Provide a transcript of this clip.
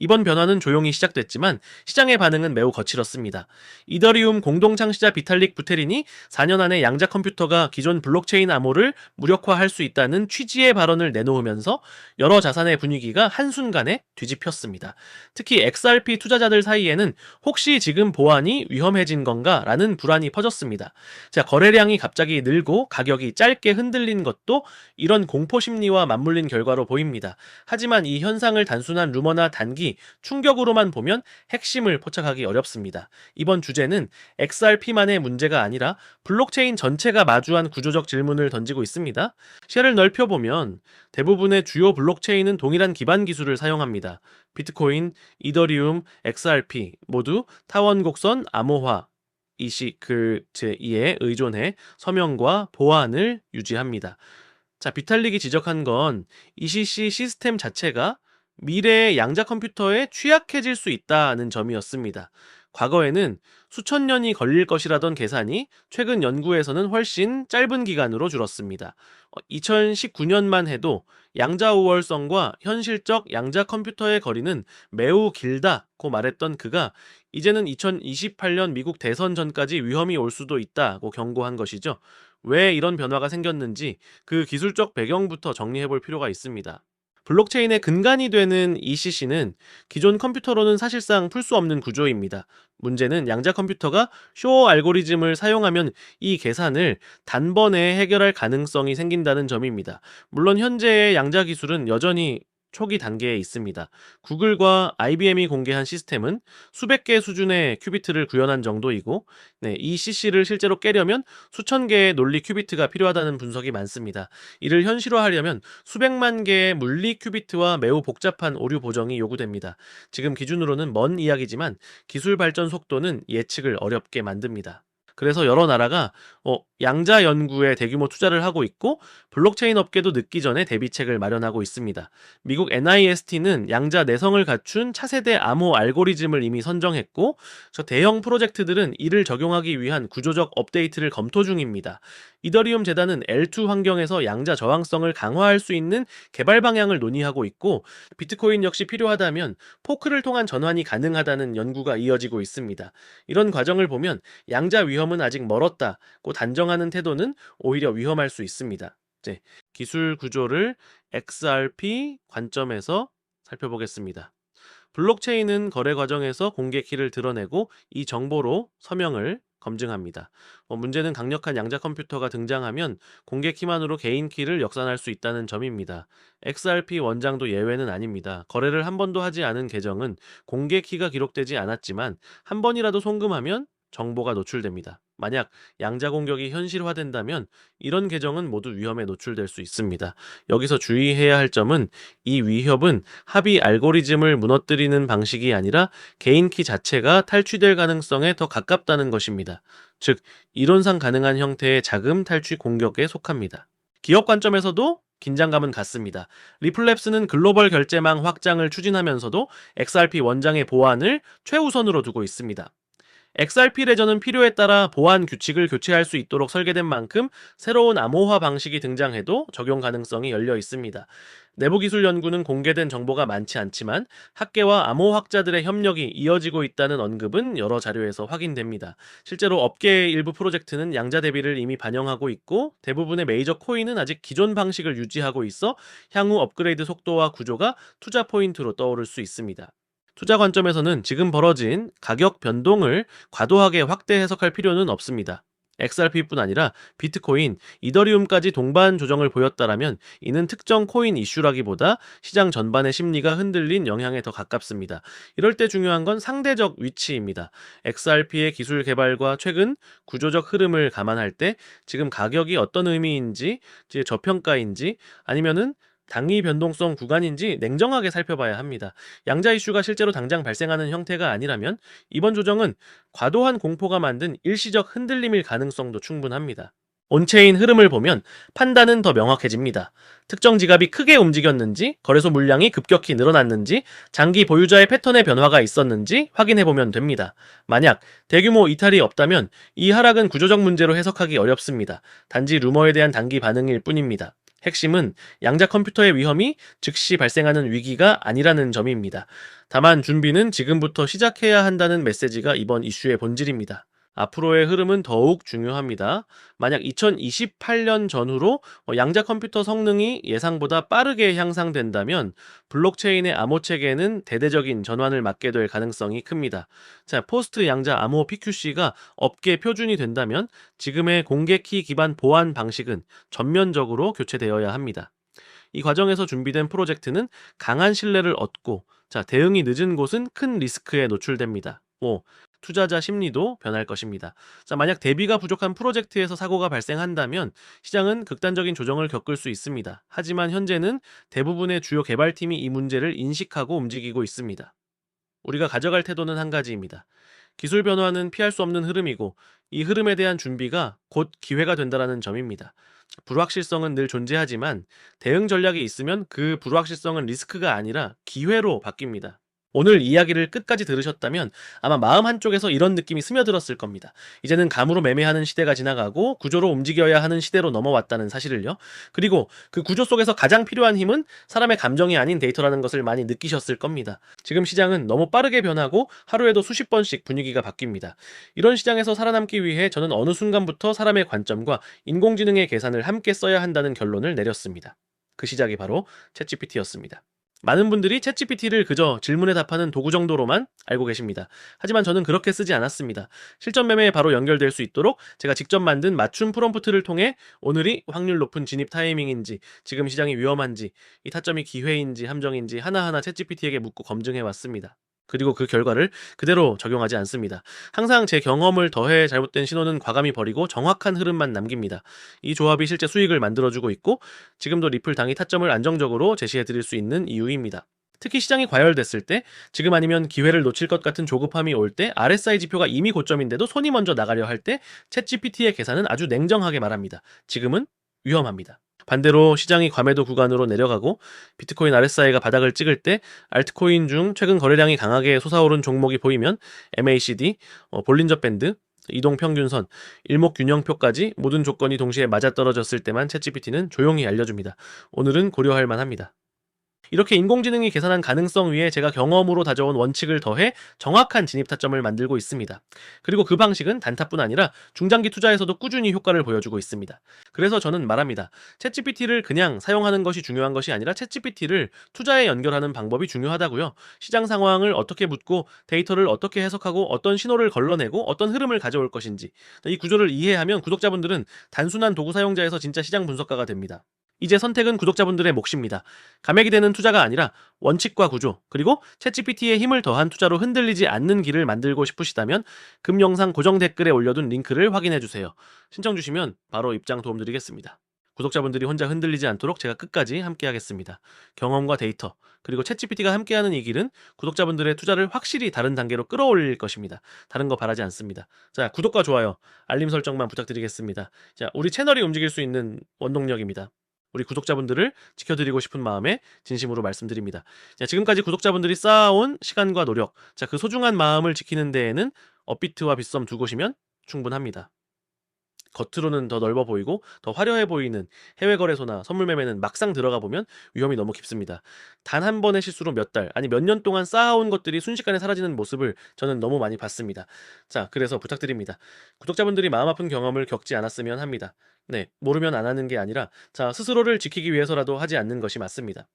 이번 변화는 조용히 시작됐지만 시장의 반응은 매우 거칠었습니다. 이더리움 공동 창시자 비탈릭 부테린이 4년 안에 양자 컴퓨터가 기존 블록체인 암호를 무력화할 수 있다는 취지의 발언을 내놓으면서 여러 자산의 분위기가 한순간에 뒤집혔습니다. 특히 XRP 투자자들 사이에는 혹시 지금 보안이 위험해진 건가 라는 불안이 퍼졌습니다. 자, 거래량이 갑자기 늘고 가격이 짧게 흔들린 것도 이런 공포 심리와 맞물린 결과로 보입니다. 하지만 이 현상을 단순한 루머나 단기, 충격으로만 보면 핵심을 포착하기 어렵습니다. 이번 주제는 XRP만의 문제가 아니라 블록체인 전체가 마주한 구조적 질문을 던지고 있습니다. 시야를 넓혀보면 대부분의 주요 블록체인은 동일한 기반 기술을 사용합니다. 비트코인, 이더리움, XRP 모두 타원 곡선 암호화 이시 그 제2에 의존해 서명과 보안을 유지합니다. 자, 비탈릭이 지적한 건 ECC 시스템 자체가 미래의 양자 컴퓨터에 취약해질 수 있다는 점이었습니다. 과거에는 수천 년이 걸릴 것이라던 계산이 최근 연구에서는 훨씬 짧은 기간으로 줄었습니다. 2019년만 해도 양자 우월성과 현실적 양자 컴퓨터의 거리는 매우 길다고 말했던 그가 이제는 2028년 미국 대선 전까지 위험이 올 수도 있다고 경고한 것이죠. 왜 이런 변화가 생겼는지 그 기술적 배경부터 정리해 볼 필요가 있습니다. 블록체인의 근간이 되는 ECC는 기존 컴퓨터로는 사실상 풀 수 없는 구조입니다. 문제는 양자 컴퓨터가 쇼 알고리즘을 사용하면 이 계산을 단번에 해결할 가능성이 생긴다는 점입니다. 물론 현재의 양자 기술은 여전히 초기 단계에 있습니다. 구글과 IBM이 공개한 시스템은 수백 개 수준의 큐비트를 구현한 정도이고, 네, 이 CC를 실제로 깨려면 수천 개의 논리 큐비트가 필요하다는 분석이 많습니다. 이를 현실화하려면 수백만 개의 물리 큐비트와 매우 복잡한 오류 보정이 요구됩니다. 지금 기준으로는 먼 이야기지만 기술 발전 속도는 예측을 어렵게 만듭니다. 그래서 여러 나라가 어, 양자 연구에 대규모 투자를 하고 있고 블록체인 업계도 늦기 전에 대비책을 마련하고 있습니다. 미국 NIST는 양자 내성을 갖춘 차세대 암호 알고리즘을 이미 선정했고 저 대형 프로젝트들은 이를 적용하기 위한 구조적 업데이트를 검토 중입니다. 이더리움 재단은 L2 환경에서 양자 저항성을 강화할 수 있는 개발 방향을 논의하고 있고 비트코인 역시 필요하다면 포크를 통한 전환이 가능하다는 연구가 이어지고 있습니다. 이런 과정을 보면 양자 위험은 아직 멀었다고 단정 하는 태도는 오히려 위험할 수 있습니다. 이제 기술 구조를 XRP 관점에서 살펴보겠습니다. 블록체인은 거래 과정에서 공개 키를 드러내고 이 정보로 서명을 검증합니다. 어, 문제는 강력한 양자 컴퓨터가 등장하면 공개 키만으로 개인 키를 역산할 수 있다는 점입니다. XRP 원장도 예외는 아닙니다. 거래를 한 번도 하지 않은 계정은 공개 키가 기록되지 않았지만 한 번이라도 송금하면 정보가 노출됩니다. 만약 양자 공격이 현실화된다면 이런 계정은 모두 위험에 노출될 수 있습니다. 여기서 주의해야 할 점은 이 위협은 합의 알고리즘을 무너뜨리는 방식이 아니라 개인 키 자체가 탈취될 가능성에 더 가깝다는 것입니다. 즉, 이론상 가능한 형태의 자금 탈취 공격에 속합니다. 기업 관점에서도 긴장감은 같습니다. 리플랩스는 글로벌 결제망 확장을 추진하면서도 XRP 원장의 보안을 최우선으로 두고 있습니다. XRP 레저는 필요에 따라 보안 규칙을 교체할 수 있도록 설계된 만큼 새로운 암호화 방식이 등장해도 적용 가능성이 열려 있습니다. 내부 기술 연구는 공개된 정보가 많지 않지만 학계와 암호학자들의 협력이 이어지고 있다는 언급은 여러 자료에서 확인됩니다. 실제로 업계의 일부 프로젝트는 양자 대비를 이미 반영하고 있고 대부분의 메이저 코인은 아직 기존 방식을 유지하고 있어 향후 업그레이드 속도와 구조가 투자 포인트로 떠오를 수 있습니다. 투자 관점에서는 지금 벌어진 가격 변동을 과도하게 확대 해석할 필요는 없습니다. XRP뿐 아니라 비트코인, 이더리움까지 동반 조정을 보였다라면 이는 특정 코인 이슈라기보다 시장 전반의 심리가 흔들린 영향에 더 가깝습니다. 이럴 때 중요한 건 상대적 위치입니다. XRP의 기술 개발과 최근 구조적 흐름을 감안할 때 지금 가격이 어떤 의미인지, 저평가인지 아니면은 당위 변동성 구간인지 냉정하게 살펴봐야 합니다. 양자 이슈가 실제로 당장 발생하는 형태가 아니라면 이번 조정은 과도한 공포가 만든 일시적 흔들림일 가능성도 충분합니다. 온체인 흐름을 보면 판단은 더 명확해집니다. 특정 지갑이 크게 움직였는지, 거래소 물량이 급격히 늘어났는지, 장기 보유자의 패턴의 변화가 있었는지 확인해 보면 됩니다. 만약 대규모 이탈이 없다면 이 하락은 구조적 문제로 해석하기 어렵습니다. 단지 루머에 대한 단기 반응일 뿐입니다. 핵심은 양자 컴퓨터의 위험이 즉시 발생하는 위기가 아니라는 점입니다. 다만 준비는 지금부터 시작해야 한다는 메시지가 이번 이슈의 본질입니다. 앞으로의 흐름은 더욱 중요합니다. 만약 2028년 전후로 어, 양자 컴퓨터 성능이 예상보다 빠르게 향상된다면 블록체인의 암호 체계는 대대적인 전환을 맞게 될 가능성이 큽니다. 자, 포스트 양자 암호 PQC가 업계 표준이 된다면 지금의 공개 키 기반 보안 방식은 전면적으로 교체되어야 합니다. 이 과정에서 준비된 프로젝트는 강한 신뢰를 얻고 자, 대응이 늦은 곳은 큰 리스크에 노출됩니다. 뭐 투자자 심리도 변할 것입니다. 자, 만약 대비가 부족한 프로젝트에서 사고가 발생한다면 시장은 극단적인 조정을 겪을 수 있습니다. 하지만 현재는 대부분의 주요 개발팀이 이 문제를 인식하고 움직이고 있습니다. 우리가 가져갈 태도는 한 가지입니다. 기술 변화는 피할 수 없는 흐름이고 이 흐름에 대한 준비가 곧 기회가 된다라는 점입니다. 불확실성은 늘 존재하지만 대응 전략이 있으면 그 불확실성은 리스크가 아니라 기회로 바뀝니다. 오늘 이야기를 끝까지 들으셨다면 아마 마음 한쪽에서 이런 느낌이 스며들었을 겁니다. 이제는 감으로 매매하는 시대가 지나가고 구조로 움직여야 하는 시대로 넘어왔다는 사실을요. 그리고 그 구조 속에서 가장 필요한 힘은 사람의 감정이 아닌 데이터라는 것을 많이 느끼셨을 겁니다. 지금 시장은 너무 빠르게 변하고 하루에도 수십 번씩 분위기가 바뀝니다. 이런 시장에서 살아남기 위해 저는 어느 순간부터 사람의 관점과 인공지능의 계산을 함께 써야 한다는 결론을 내렸습니다. 그 시작이 바로 챗GPT였습니다. 많은 분들이 챗GPT를 그저 질문에 답하는 도구 정도로만 알고 계십니다. 하지만 저는 그렇게 쓰지 않았습니다. 실전 매매에 바로 연결될 수 있도록 제가 직접 만든 맞춤 프롬프트를 통해 오늘이 확률 높은 진입 타이밍인지, 지금 시장이 위험한지, 이 타점이 기회인지 함정인지 하나하나 챗GPT에게 묻고 검증해 왔습니다. 그리고 그 결과를 그대로 적용하지 않습니다. 항상 제 경험을 더해 잘못된 신호는 과감히 버리고 정확한 흐름만 남깁니다. 이 조합이 실제 수익을 만들어주고 있고 지금도 리플 당이 타점을 안정적으로 제시해 드릴 수 있는 이유입니다. 특히 시장이 과열됐을 때 지금 아니면 기회를 놓칠 것 같은 조급함이 올 때 RSI 지표가 이미 고점인데도 손이 먼저 나가려 할 때 챗GPT의 계산은 아주 냉정하게 말합니다. 지금은 위험합니다. 반대로 시장이 과매도 구간으로 내려가고 비트코인 RSI가 바닥을 찍을 때 알트코인 중 최근 거래량이 강하게 솟아오른 종목이 보이면 MACD, 어, 볼린저 밴드, 이동 평균선, 일목 균형표까지 모든 조건이 동시에 맞아떨어졌을 때만 챗GPT는 조용히 알려줍니다. 오늘은 고려할 만합니다. 이렇게 인공지능이 계산한 가능성 위에 제가 경험으로 다져온 원칙을 더해 정확한 진입 타점을 만들고 있습니다. 그리고 그 방식은 단타뿐 아니라 중장기 투자에서도 꾸준히 효과를 보여주고 있습니다. 그래서 저는 말합니다. 챗GPT를 그냥 사용하는 것이 중요한 것이 아니라 챗GPT를 투자에 연결하는 방법이 중요하다고요. 시장 상황을 어떻게 묻고 데이터를 어떻게 해석하고 어떤 신호를 걸러내고 어떤 흐름을 가져올 것인지 이 구조를 이해하면 구독자분들은 단순한 도구 사용자에서 진짜 시장 분석가가 됩니다. 이제 선택은 구독자분들의 몫입니다. 감액이 되는 투자가 아니라 원칙과 구조, 그리고 챗GPT의 힘을 더한 투자로 흔들리지 않는 길을 만들고 싶으시다면 금 영상 고정 댓글에 올려둔 링크를 확인해 주세요. 신청 주시면 바로 입장 도움 드리겠습니다. 구독자분들이 혼자 흔들리지 않도록 제가 끝까지 함께 하겠습니다. 경험과 데이터, 그리고 챗GPT가 함께하는 이 길은 구독자분들의 투자를 확실히 다른 단계로 끌어올릴 것입니다. 다른 거 바라지 않습니다. 자, 구독과 좋아요, 알림 설정만 부탁드리겠습니다. 자, 우리 채널이 움직일 수 있는 원동력입니다. 우리 구독자분들을 지켜드리고 싶은 마음에 진심으로 말씀드립니다. 자, 지금까지 구독자분들이 쌓아온 시간과 노력, 자, 그 소중한 마음을 지키는 데에는 업비트와 빗썸 두 곳이면 충분합니다. 겉으로는 더 넓어 보이고 더 화려해 보이는 해외 거래소나 선물 매매는 막상 들어가 보면 위험이 너무 깊습니다. 단 한 번의 실수로 몇 달, 아니 몇 년 동안 쌓아온 것들이 순식간에 사라지는 모습을 저는 너무 많이 봤습니다. 자, 그래서 부탁드립니다. 구독자분들이 마음 아픈 경험을 겪지 않았으면 합니다. 네, 모르면 안 하는 게 아니라 자, 스스로를 지키기 위해서라도 하지 않는 것이 맞습니다.